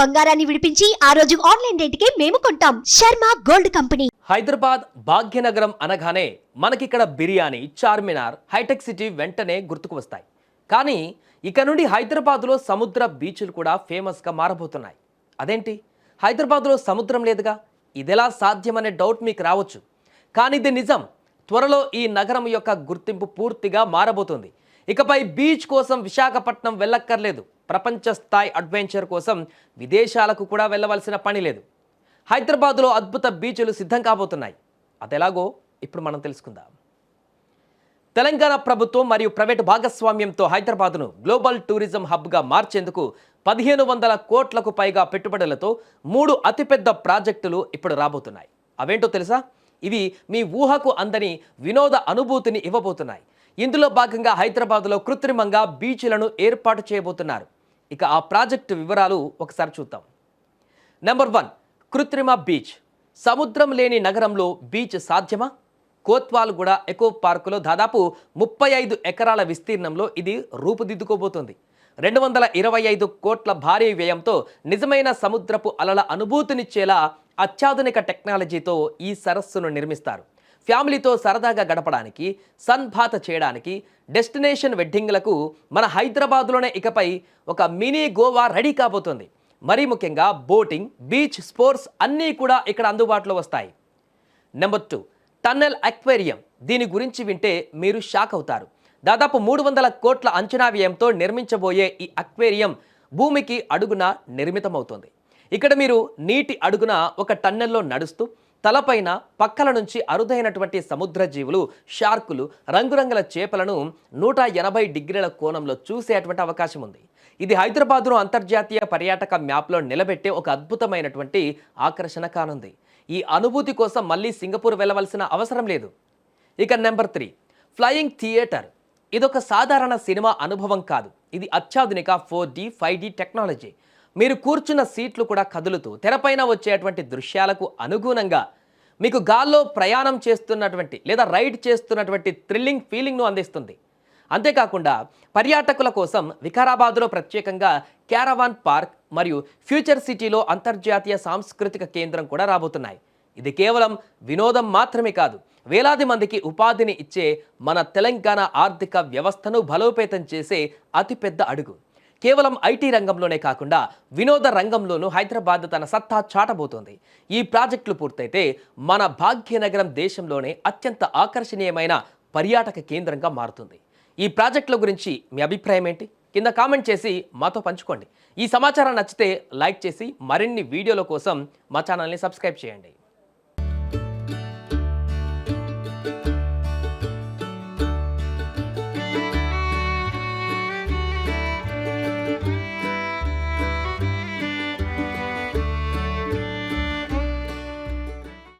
బంగారాన్ని విడిపించి ఆ రోజు ఆన్లైన్ రేటుకే మేము కొంటాం. Sharma gold company. Hyderabad Bhagyanagaram అనగానే మనకిక్కడ బిర్యానీ చార్మినార్ హైటెక్ సిటీ వెంటనే గుర్తుకు వస్తాయి. కానీ ఇక నుండి హైదరాబాద్లో సముద్ర బీచ్లు కూడా ఫేమస్గా మారబోతున్నాయి. అదేంటి? హైదరాబాద్లో సముద్రం లేదుగా? ఇదెలా సాధ్యమనే డౌట్ మీకు రావచ్చు. కానీ ఇది నిజం. త్వరలో ఈ నగరం యొక్క గుర్తింపు పూర్తిగా మారబోతుంది. ఇకపై బీచ్ కోసం విశాఖపట్నం వెళ్ళక్కర్లేదు. ప్రపంచ స్థాయి అడ్వెంచర్ కోసం విదేశాలకు కూడా వెళ్ళవలసిన పని లేదు. హైదరాబాద్లో అద్భుత బీచ్లు సిద్ధం కాబోతున్నాయి. అదెలాగో ఇప్పుడు మనం తెలుసుకుందాం. తెలంగాణ ప్రభుత్వం మరియు ప్రైవేటు భాగస్వామ్యంతో హైదరాబాద్ను గ్లోబల్ టూరిజం హబ్గా మార్చేందుకు పదిహేను వందల కోట్లకు పైగా పెట్టుబడులతో మూడు అతిపెద్ద ప్రాజెక్టులు ఇప్పుడు రాబోతున్నాయి. అవేంటో తెలుసా? ఇవి మీ ఊహకు అందని వినోద అనుభూతిని ఇవ్వబోతున్నాయి. ఇందులో భాగంగా హైదరాబాద్లో కృత్రిమంగా బీచ్లను ఏర్పాటు చేయబోతున్నారు. ఇక ఆ ప్రాజెక్టు వివరాలు ఒకసారి చూద్దాం. నెంబర్ వన్ కృత్రిమ బీచ్. సముద్రం లేని నగరంలో బీచ్ సాధ్యమా? కోత్వాల్గూడ ఎకో పార్కులో దాదాపు ముప్పై ఐదు ఎకరాల విస్తీర్ణంలో ఇది రూపుదిద్దుకోబోతోంది. రెండు వందల ఇరవై ఐదు కోట్ల భారీ వ్యయంతో నిజమైన సముద్రపు అలల అనుభూతినిచ్చేలా అత్యాధునిక టెక్నాలజీతో ఈ సరస్సును నిర్మిస్తారు. ఫ్యామిలీతో సరదాగా గడపడానికి సన్బాత చేయడానికి డెస్టినేషన్ వెడ్డింగ్లకు మన హైదరాబాద్లోనే ఇకపై ఒక మినీ గోవా రెడీ కాబోతుంది. మరీ ముఖ్యంగా బోటింగ్ బీచ్ స్పోర్ట్స్ అన్నీ కూడా ఇక్కడ అందుబాటులో వస్తాయి. Number two tunnel aquarium. దీని గురించి వింటే మీరు షాక్ అవుతారు. దాదాపు మూడు వందల కోట్ల అంచనా వ్యయంతో నిర్మించబోయే ఈ అక్వేరియం భూమికి అడుగున నిర్మితమవుతుంది. ఇక్కడ మీరు నీటి అడుగున ఒక టన్నెల్లో నడుస్తూ తలపైన పక్కల నుంచి అరుదైనటువంటి సముద్ర జీవులు షార్కులు రంగురంగుల చేపలను నూట ఎనభై డిగ్రీల కోణంలో చూసేటువంటి అవకాశం ఉంది. ఇది హైదరాబాద్ను అంతర్జాతీయ పర్యాటక మ్యాప్లో నిలబెట్టే ఒక అద్భుతమైనటువంటి ఆకర్షణ కానుంది. ఈ అనుభూతి కోసం మళ్ళీ సింగపూర్ వెళ్ళవలసిన అవసరం లేదు. ఇక నెంబర్ త్రీ ఫ్లయింగ్ థియేటర్. ఇదొక సాధారణ సినిమా అనుభవం కాదు. ఇది అత్యాధునిక four D five D technology. మీరు కూర్చున్న సీట్లు కూడా కదులుతూ తెరపైన వచ్చేటువంటి దృశ్యాలకు అనుగుణంగా మీకు గాల్లో ప్రయాణం చేస్తున్నటువంటి లేదా రైడ్ చేస్తున్నటువంటి థ్రిల్లింగ్ ఫీలింగ్ను అందిస్తుంది. అంతేకాకుండా పర్యాటకుల కోసం వికారాబాద్లో ప్రత్యేకంగా క్యారవాన్ పార్క్ మరియు ఫ్యూచర్ సిటీలో అంతర్జాతీయ సాంస్కృతిక కేంద్రం కూడా రాబోతున్నాయి. ఇది కేవలం వినోదం మాత్రమే కాదు వేలాది మందికి ఉపాధిని ఇచ్చే మన తెలంగాణ ఆర్థిక వ్యవస్థను బలోపేతం చేసే అతిపెద్ద అడుగు. కేవలం ఐటీ రంగంలోనే కాకుండా వినోద రంగంలోనూ హైదరాబాద్ తన సత్తా చాటబోతోంది. ఈ ప్రాజెక్టులు పూర్తయితే మన భాగ్యనగరం దేశంలోనే అత్యంత ఆకర్షణీయమైన పర్యాటక కేంద్రంగా మారుతుంది. ఈ ప్రాజెక్టుల గురించి మీ అభిప్రాయం ఏంటి? కింద కామెంట్ చేసి మాతో పంచుకోండి. ఈ సమాచారం నచ్చితే లైక్ చేసి మరిన్ని వీడియోల కోసం మా ఛానల్ని సబ్స్క్రైబ్ చేయండి.